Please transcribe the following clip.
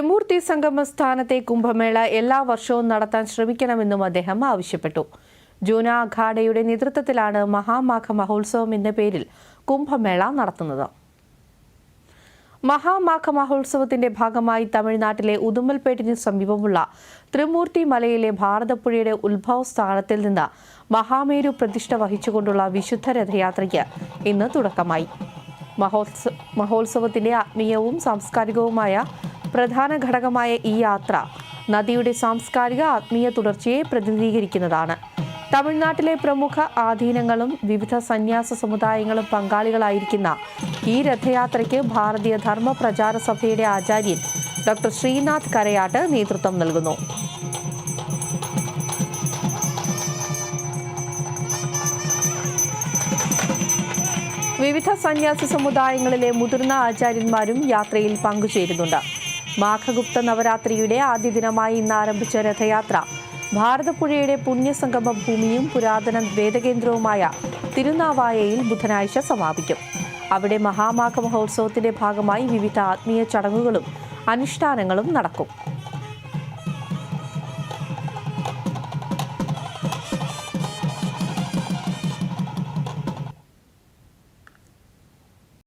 ത്രിമൂർത്തി സംഗമ സ്ഥാനത്തെ കുംഭമേള എല്ലാ വർഷവും നടത്താൻ ശ്രമിക്കണമെന്നും അദ്ദേഹം ആവശ്യപ്പെട്ടു. ജൂന അഖാഡയുടെ നേതൃത്വത്തിലാണ് മഹാമാഘ മഹോത്സവം എന്ന പേരിൽ കുംഭമേള നടത്തുന്നത്. മഹാമാഘ മഹോത്സവത്തിന്റെ ഭാഗമായി തമിഴ്നാട്ടിലെ ഉദുമൽപേട്ടിന് സമീപമുള്ള ത്രിമൂർത്തി മലയിലെ ഭാരതപ്പുഴയുടെ ഉത്ഭവ സ്ഥാനത്തിൽ നിന്ന് മഹാമേരു പ്രതിഷ്ഠ വഹിച്ചുകൊണ്ടുള്ള വിശുദ്ധ രഥയാത്രയ്ക്ക് ഇന്ന് തുടക്കമായി. മഹോത്സവ മഹോത്സവത്തിന്റെ ആത്മീയവും സാംസ്കാരികവുമായ പ്രധാന ഘടകമായ ഈ യാത്ര നദിയുടെ സാംസ്കാരിക ആത്മീയ തുടർച്ചയെ പ്രതിനിധീകരിക്കുന്നതാണ്. തമിഴ്നാട്ടിലെ പ്രമുഖ ആധീനങ്ങളും വിവിധ സന്യാസ സമുദായങ്ങളും പങ്കാളികളായിരിക്കുന്ന ഈ രഥയാത്രയ്ക്ക് ഭാരതീയ ധർമ്മ പ്രചാര സഭയുടെ ആചാര്യൻ ഡോക്ടർ ശ്രീനാഥ് കരയാട്ട് നേതൃത്വം നൽകുന്നു. വിവിധ സന്യാസി സമുദായങ്ങളിലെ മുതിർന്ന ആചാര്യന്മാരും യാത്രയിൽ പങ്കുചേരുന്നുണ്ട്. മാഘഗുപ്ത നവരാത്രിയുടെ ആദ്യ ദിനമായി ഇന്ന് ആരംഭിച്ച രഥയാത്ര. ഭാരതപ്പുഴയുടെ പുണ്യസംഗമ ഭൂമിയും പുരാതന വേദകേന്ദ്രവുമായ തിരുനാവായയിൽ ബുധനാഴ്ച സമാപിക്കും. അവിടെ മഹാമാഘ മഹോത്സവത്തിന്റെ ഭാഗമായി വിവിധ ആത്മീയ ചടങ്ങുകളും അനുഷ്ഠാനങ്ങളും നടക്കും.